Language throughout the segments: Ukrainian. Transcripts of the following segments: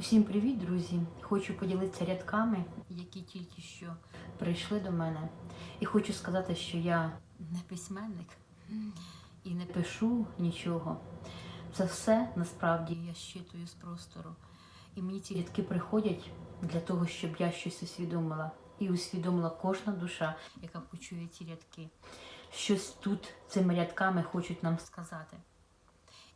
Усім привіт, друзі! Хочу поділитися рядками, які тільки що прийшли до мене. І хочу сказати, що я не письменник і не пишу нічого. Це все насправді я щитую з простору. І мені ці рядки приходять для того, щоб я щось усвідомила. І усвідомила кожна душа, яка почує ці рядки. Щось тут цими рядками хочуть нам сказати.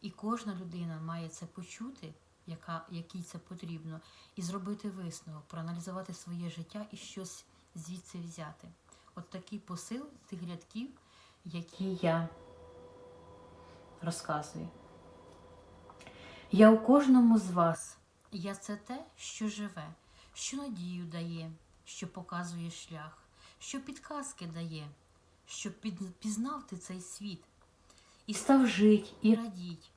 І кожна людина має це почути, яка, якій це потрібно, і зробити висновок, проаналізувати своє життя і щось звідси взяти. От такий посил тих рядків, які я розказую. Я у кожному з вас. Я це те, що живе, що надію дає, що показує шлях, що підказки дає, щоб пізнав ти цей світ і став жить і радіть,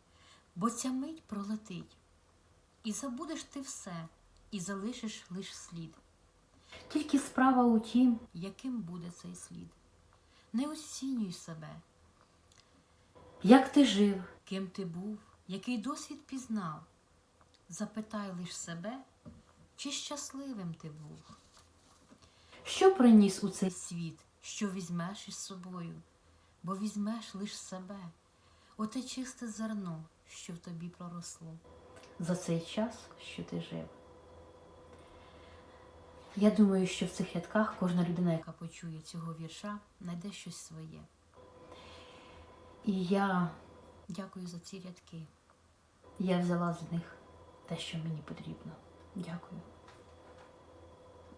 бо ця мить пролетить. І забудеш ти все, і залишиш лиш слід. Тільки справа у тім, яким буде цей слід. Не оцінюй себе. Як ти жив, ким ти був, який досвід пізнав. Запитай лиш себе, чи щасливим ти був. Що приніс у цей світ, що візьмеш із собою, бо візьмеш лиш себе, оте чисте зерно, що в тобі проросло. За цей час, що ти жив. Я думаю, що в цих рядках кожна людина, яка почує цього вірша, знайде щось своє. І я дякую за ці рядки. Я взяла з них те, що мені потрібно. Дякую.